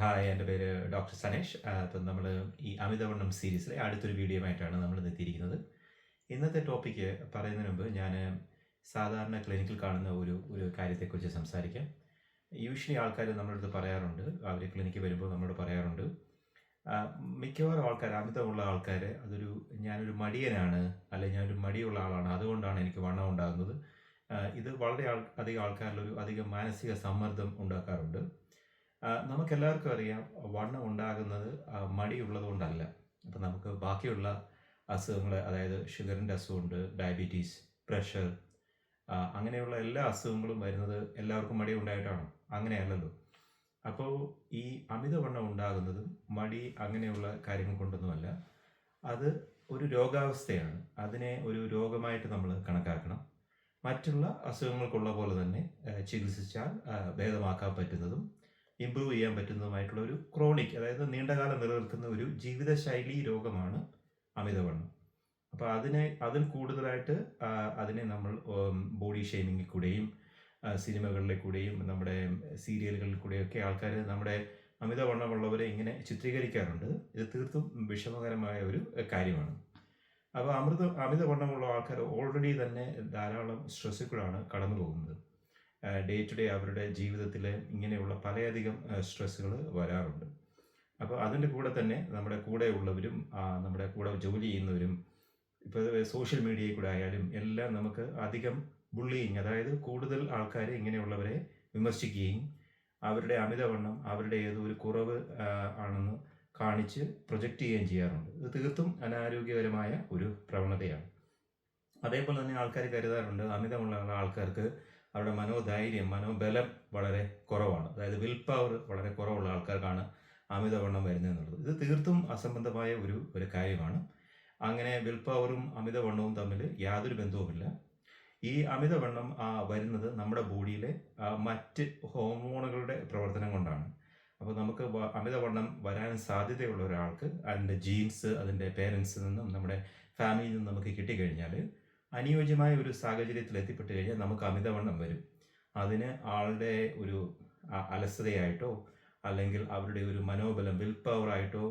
Hi എന്റെ പേര് doctor Sanesh. അപ്പം നമ്മൾ ഈ അമിതവണ്ണം സീരീസിലെ അടുത്തൊരു വീഡിയോ ആയിട്ടാണ് നമ്മൾ എത്തിയിരിക്കുന്നത്. ഇന്നത്തെ ടോപ്പിക്ക് പറയുന്നതിന് മുമ്പ് ഞാൻ സാധാരണ ക്ലിനിക്കിൽ കാണുന്ന ഒരു ഒരു കാര്യത്തെക്കുറിച്ച് സംസാരിക്കാം. യൂഷ്വലി ആൾക്കാർ നമ്മളടുത്ത് പറയാറുണ്ട്. അവർ ക്ലിനിക്കിൽ വരുമ്പോൾ നമ്മളോട് പറയാറുണ്ട്. മിക്കവാറും ആൾക്കാർ അമിതമുള്ള ആൾക്കാർ അതൊരു ഞാനൊരു മടിയനാണ് അല്ലെങ്കിൽ ഞാനൊരു മടിയുള്ള ആളാണ്. അതുകൊണ്ടാണ് എനിക്ക് വണ്ണം ഉണ്ടാകുന്നത്. ഇത് വളരെ അധികം ആൾക്കാരിലൊരു അധികം മാനസിക സമ്മർദ്ദം ഉണ്ടാക്കാറുണ്ട്. നമുക്കെല്ലാവർക്കും അറിയാം വണ്ണം ഉണ്ടാകുന്നത് മടി മടിയുള്ളത് കൊണ്ടല്ല അപ്പം നമുക്ക് ബാക്കിയുള്ള അസുഖങ്ങൾ അതായത് ഷുഗറിന്റെ അസുഖമുണ്ട് ഡയബറ്റീസ് പ്രഷർ അങ്ങനെയുള്ള എല്ലാ അസുഖങ്ങളും വരുന്നത് എല്ലാവർക്കും മടി ഉണ്ടായിട്ടാണോ. അങ്ങനെയല്ലല്ലോ. അപ്പോൾ ഈ അമിതവണ്ണം ഉണ്ടാകുന്നതും മടി അങ്ങനെയുള്ള കാര്യങ്ങൾ കൊണ്ടൊന്നുമല്ല. അത് ഒരു രോഗാവസ്ഥയാണ്. അതിനെ ഒരു രോഗമായിട്ട് നമ്മൾ കണക്കാക്കണം. മറ്റുള്ള അസുഖങ്ങൾക്കുള്ള പോലെ തന്നെ ചികിത്സിച്ചാൽ ഭേദമാക്കാൻ പറ്റുന്നതും ഇമ്പ്രൂവ് ചെയ്യാൻ പറ്റുന്നതുമായിട്ടുള്ള ഒരു ക്രോണിക് അതായത് നീണ്ടകാലം നിലനിൽക്കുന്ന ഒരു ജീവിതശൈലി രോഗമാണ് അമിതവണ്ണം. അപ്പോൾ അതിനെ അതിൽ കൂടുതലായിട്ട് അതിനെ നമ്മൾ ബോഡി ഷെയ്മിങ്ങിൽ കൂടെയും സിനിമകളിലെ കൂടെയും നമ്മുടെ സീരിയലുകളിൽ കൂടെയൊക്കെ ആൾക്കാർ നമ്മുടെ അമിതവണ്ണമുള്ളവരെ ഇങ്ങനെ ചിത്രീകരിക്കാറുണ്ട്. ഇത് തീർത്തും വിഷമകരമായ ഒരു കാര്യമാണ്. അപ്പോൾ അമൃത അമിതവണ്ണമുള്ള ആൾക്കാർ ഓൾറെഡി തന്നെ ധാരാളം സ്ട്രെസ്സിൽ കൂടാണ് കടന്നു പോകുന്നത് ഡേ ടു ഡേ അവരുടെ ജീവിതത്തിൽ ഇങ്ങനെയുള്ള പലയധികം സ്ട്രെസ്സുകൾ വരാറുണ്ട്. അപ്പോൾ അതിന്റെ കൂടെ തന്നെ നമ്മുടെ കൂടെ ഉള്ളവരും നമ്മുടെ കൂടെ ജോലി ചെയ്യുന്നവരും ഇപ്പോൾ സോഷ്യൽ മീഡിയയിൽ കൂടെ ആയാലും എല്ലാം നമുക്ക് അധികം ബുള്ളിയിങ് അതായത് കൂടുതൽ ആൾക്കാരെ ഇങ്ങനെയുള്ളവരെ വിമർശിക്കുകയും അവരുടെ അമിതവണ്ണം അവരുടെ ഏതോ ഒരു കുറവ് ആണെന്ന് കാണിച്ച് പ്രൊജക്റ്റ് ചെയ്യുകയും ചെയ്യാറുണ്ട്. ഇത് തീർത്തും അനാരോഗ്യകരമായ ഒരു പ്രവണതയാണ്. അതേപോലെ തന്നെ ആൾക്കാർ കരുതാറുണ്ട് അമിതമുള്ള ആൾക്കാർക്ക് അവരുടെ മനോധൈര്യം മനോബലം വളരെ കുറവാണ്. അതായത് വിൽ പവർ വളരെ കുറവുള്ള ആൾക്കാർക്കാണ് അമിതവണ്ണം വരുന്നത് എന്നുള്ളത് ഇത് തീർത്തും അസംബന്ധമായ ഒരു ഒരു കാര്യമാണ്. അങ്ങനെ വിൽ പവറും അമിതവണ്ണവും തമ്മിൽ യാതൊരു ബന്ധവുമില്ല. ഈ അമിതവണ്ണം വരുന്നത് നമ്മുടെ ബോഡിയിലെ മറ്റ് ഹോർമോണുകളുടെ പ്രവർത്തനം കൊണ്ടാണ്. അപ്പോൾ നമുക്ക് അമിതവണ്ണം വരാൻ സാധ്യതയുള്ള ഒരാൾക്ക് അതിന്റെ ജീൻസ് അതിന്റെ പേരൻസിൽ നിന്നും നമ്മുടെ ഫാമിലിയിൽ നിന്നും നമുക്ക് കിട്ടിക്കഴിഞ്ഞാൽ അനുയോജ്യമായ ഒരു സാഹചര്യത്തിൽ എത്തിപ്പെട്ട് കഴിഞ്ഞാൽ നമുക്ക് അമിതവണ്ണം വരും. അതിന് ആളുടെ ഒരു അലസതയായിട്ടോ അല്ലെങ്കിൽ അവരുടെ ഒരു മനോബലം വിൽ പവറായിട്ടോ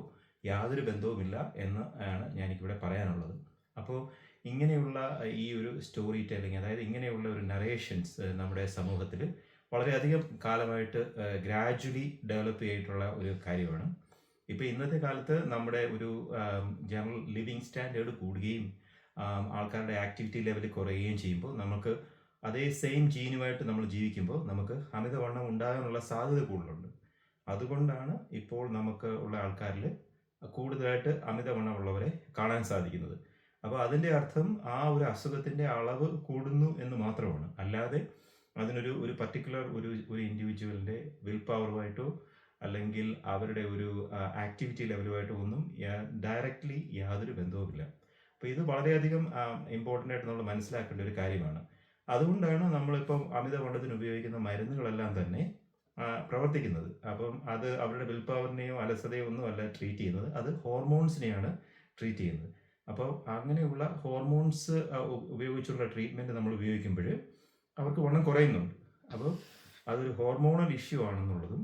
യാതൊരു ബന്ധവുമില്ല എന്ന് ആണ് ഞാനിവിടെ പറയാനുള്ളത്. അപ്പോൾ ഇങ്ങനെയുള്ള ഈ ഒരു സ്റ്റോറി ടെല്ലിങ് അതായത് ഇങ്ങനെയുള്ള ഒരു നറേഷൻസ് നമ്മുടെ സമൂഹത്തിൽ വളരെയധികം കാലമായിട്ട് ഗ്രാജുവലി ഡെവലപ്പ് ചെയ്തിട്ടുള്ള ഒരു കാര്യമാണ്. ഇപ്പോൾ ഇന്നത്തെ കാലത്ത് നമ്മുടെ ഒരു ജനറൽ ലിവിങ് സ്റ്റാൻഡേർഡ് കൂടുകയും ആൾക്കാരുടെ ആക്ടിവിറ്റി ലെവൽ കുറയുകയും ചെയ്യുമ്പോൾ നമുക്ക് അതേ സെയിം ജീനുമായിട്ട് നമ്മൾ ജീവിക്കുമ്പോൾ നമുക്ക് അമിതവണ്ണം ഉണ്ടാകാനുള്ള സാധ്യത കൂടുതലുണ്ട്. അതുകൊണ്ടാണ് ഇപ്പോൾ നമുക്ക് ഉള്ള ആൾക്കാരിൽ കൂടുതലായിട്ട് അമിതവണ്ണമുള്ളവരെ കാണാൻ സാധിക്കുന്നത്. അപ്പോൾ അതിന്റെ അർത്ഥം ആ ഒരു അസുഖത്തിന്റെ അളവ് കൂടുന്നു എന്ന് മാത്രമാണ്. അല്ലാതെ അതിനൊരു ഒരു പർട്ടിക്കുലർ ഒരു ഒരു ഇൻഡിവിജ്വലിന്റെ വിൽ പവറുമായിട്ടോ അല്ലെങ്കിൽ അവരുടെ ഒരു ആക്ടിവിറ്റി ലെവലുമായിട്ടോ ഒന്നും ഡയറക്റ്റ്ലി യാതൊരു ബന്ധവുമില്ല. അപ്പോൾ ഇത് വളരെയധികം ഇമ്പോർട്ടന്റ് ആയിട്ട് നമ്മൾ മനസ്സിലാക്കേണ്ട ഒരു കാര്യമാണ്. അതുകൊണ്ടാണ് നമ്മളിപ്പം അമിതവണ്ണത്തിന് ഉപയോഗിക്കുന്ന മരുന്നുകളെല്ലാം തന്നെ പ്രവർത്തിക്കുന്നത്. അപ്പം അത് അവരുടെ വിൽ പവറിനെയോ അലസതയോ ഒന്നുമല്ല ട്രീറ്റ് ചെയ്യുന്നത്. അത് ഹോർമോൺസിനെയാണ് ട്രീറ്റ് ചെയ്യുന്നത്. അപ്പോൾ അങ്ങനെയുള്ള ഹോർമോൺസ് ഉപയോഗിച്ചുള്ള ട്രീറ്റ്മെന്റ് നമ്മൾ ഉപയോഗിക്കുമ്പോൾ അവർക്ക് വണ്ണം കുറയുന്നുണ്ട്. അപ്പോൾ അതൊരു ഹോർമോണൽ ഇഷ്യൂ ആണെന്നുള്ളതും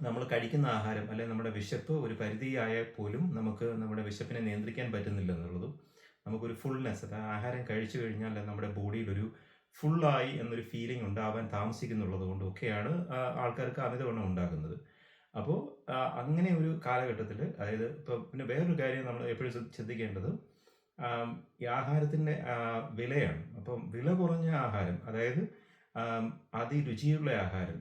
നമ്മൾ കഴിക്കുന്ന ആഹാരം അല്ലെങ്കിൽ നമ്മുടെ വിശപ്പ് ഒരു പരിധിയായാൽ പോലും നമുക്ക് നമ്മുടെ വിശപ്പിനെ നിയന്ത്രിക്കാൻ പറ്റുന്നില്ല എന്നുള്ളതും നമുക്കൊരു ഫുൾനെസ് അതായത് ആഹാരം കഴിച്ചു കഴിഞ്ഞാൽ നമ്മുടെ ബോഡിയിൽ ഒരു ഫുള്ളായി എന്നൊരു ഫീലിംഗ് ഉണ്ടാവാൻ താമസിക്കുന്നുള്ളത് കൊണ്ടും ഒക്കെയാണ് ആ, ആൾക്കാർക്ക് അമിതവണ്ണം ഉണ്ടാകുന്നത്. അപ്പോൾ അങ്ങനെ ഒരു കാലഘട്ടത്തിൽ അതായത് ഇപ്പോൾ പിന്നെ വേറൊരു കാര്യം നമ്മൾ എപ്പോഴും ചിന്തിക്കേണ്ടത് ഈ ആഹാരത്തിന്റെ വിലയാണ്. അപ്പം വില കുറഞ്ഞ ആഹാരം അതായത് അതിരുചിയുള്ള ആഹാരം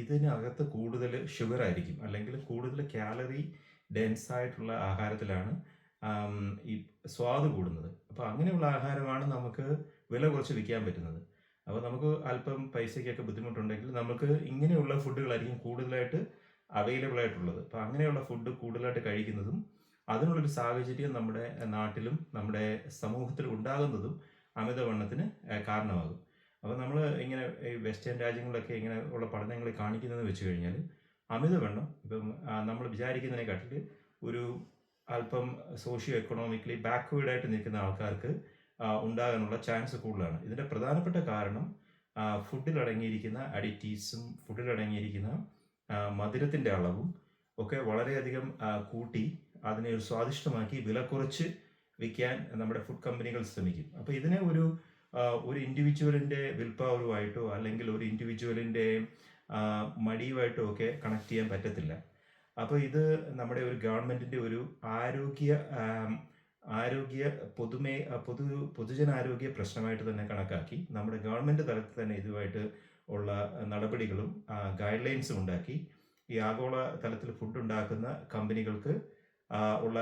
ഇതിനകത്ത് കൂടുതൽ ഷുഗർ ആയിരിക്കും. അല്ലെങ്കിൽ കൂടുതൽ കാലറി ഡെൻസ് ആയിട്ടുള്ള ആഹാരത്തിലാണ് ഈ സ്വാദ് കൂടുന്നത്. അപ്പോൾ അങ്ങനെയുള്ള ആഹാരമാണ് നമുക്ക് വില കുറച്ച് വിൽക്കാൻ പറ്റുന്നത്. അപ്പോൾ നമുക്ക് അല്പം പൈസയ്ക്കൊക്കെ ബുദ്ധിമുട്ടുണ്ടെങ്കിൽ നമുക്ക് ഇങ്ങനെയുള്ള ഫുഡുകളായിരിക്കും കൂടുതലായിട്ട് അവൈലബിൾ ആയിട്ടുള്ളത്. അപ്പോൾ അങ്ങനെയുള്ള ഫുഡ് കൂടുതലായിട്ട് കഴിക്കുന്നതും അതിനുള്ളൊരു സാഹചര്യം നമ്മുടെ നാട്ടിലും നമ്മുടെ സമൂഹത്തിൽ ഉണ്ടാകുന്നതും അമിതവണ്ണത്തിന് കാരണമാകും. അപ്പോൾ നമ്മൾ ഇങ്ങനെ ഈ വെസ്റ്റേൺ രാജ്യങ്ങളിലൊക്കെ ഇങ്ങനെ ഉള്ള പഠനങ്ങൾ കാണിക്കുന്നത് വെച്ച് കഴിഞ്ഞാൽ അമിതവണ്ണം ഇപ്പം നമ്മൾ വിചാരിക്കുന്നതിനെക്കാട്ടിൽ ഒരു അല്പം സോഷ്യോ എക്കണോമിക്കലി ബാക്ക്വേർഡായിട്ട് നിൽക്കുന്ന ആൾക്കാർക്ക് ഉണ്ടാകാനുള്ള ചാൻസ് കൂടുതലാണ്. ഇതിന്റെ പ്രധാനപ്പെട്ട കാരണം ഫുഡിൽ അടങ്ങിയിരിക്കുന്ന അഡിറ്റീവ്സും ഫുഡിൽ അടങ്ങിയിരിക്കുന്ന മധുരത്തിന്റെ അളവും ഒക്കെ വളരെയധികം കൂട്ടി അതിനെ ഒരു സ്വാദിഷ്ടമാക്കി വില കുറച്ച് വിൽക്കാൻ നമ്മുടെ ഫുഡ് കമ്പനികൾ ശ്രമിക്കും. അപ്പോൾ ഇതിനെ ഒരു ഒരു ഇൻഡിവിജ്വലിന്റെ വിൽ പവറുമായിട്ടോ അല്ലെങ്കിൽ ഒരു ഇൻഡിവിജ്വലിന്റെ മടിയുമായിട്ടോ ഒക്കെ കണക്ട് ചെയ്യാൻ പറ്റത്തില്ല. അപ്പോൾ ഇത് നമ്മുടെ ഒരു ഗവൺമെന്റിന്റെ ഒരു ആരോഗ്യ ആരോഗ്യ പൊതുമേ പൊതു പൊതുജനാരോഗ്യ പ്രശ്നമായിട്ട് തന്നെ കണക്കാക്കി നമ്മുടെ ഗവൺമെന്റ് തലത്തിൽ തന്നെ ഇതുമായിട്ട് ഉള്ള നടപടികളും ഗൈഡ് ലൈൻസും ഉണ്ടാക്കി ഈ ആഗോള തലത്തിൽ ഫുഡ് ഉണ്ടാക്കുന്ന കമ്പനികൾക്ക് ഉള്ള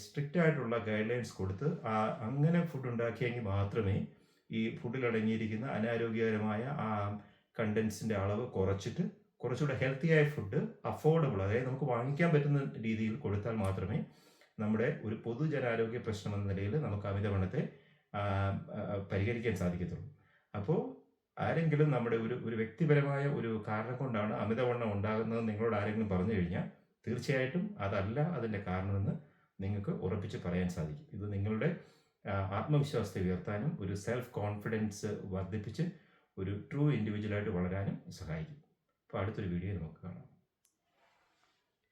സ്ട്രിക്റ്റ് ആയിട്ടുള്ള ഗൈഡ് ലൈൻസ് കൊടുത്ത് അങ്ങനെ ഫുഡ് ഉണ്ടാക്കിയെങ്കിൽ മാത്രമേ ഈ ഫുഡിൽ അടങ്ങിയിരിക്കുന്ന അനാരോഗ്യകരമായ ആ കണ്ടൻസിന്റെ അളവ് കുറച്ചിട്ട് കുറച്ചുകൂടെ ഹെൽത്തിയായ ഫുഡ് അഫോർഡബിൾ അതായത് നമുക്ക് വാങ്ങിക്കാൻ പറ്റുന്ന രീതിയിൽ കൊടുത്താൽ മാത്രമേ നമ്മുടെ ഒരു പൊതുജനാരോഗ്യ പ്രശ്നം എന്ന നിലയിൽ നമുക്ക് അമിതവണ്ണത്തെ പരിഹരിക്കാൻ സാധിക്കത്തുള്ളൂ. അപ്പോൾ ആരെങ്കിലും നമ്മുടെ ഒരു ഒരു വ്യക്തിപരമായ ഒരു കാരണം കൊണ്ടാണ് അമിതവണ്ണം ഉണ്ടാകുന്നത് നിങ്ങളോട് ആരെങ്കിലും പറഞ്ഞു കഴിഞ്ഞാൽ തീർച്ചയായിട്ടും അതല്ല അതിന്റെ കാരണമെന്ന് നിങ്ങൾക്ക് ഉറപ്പിച്ച് പറയാൻ സാധിക്കും. ഇത് നിങ്ങളുടെ ആത്മവിശ്വാസത്തെ ഉയർത്താനും ഒരു സെൽഫ് കോൺഫിഡൻസ് വർദ്ധിപ്പിച്ച് ഒരു ട്രൂ ഇൻഡിവിജ്വലായിട്ട് വളരാനും സഹായിക്കും. അപ്പോൾ അടുത്തൊരു വീഡിയോ നമുക്ക് കാണാം.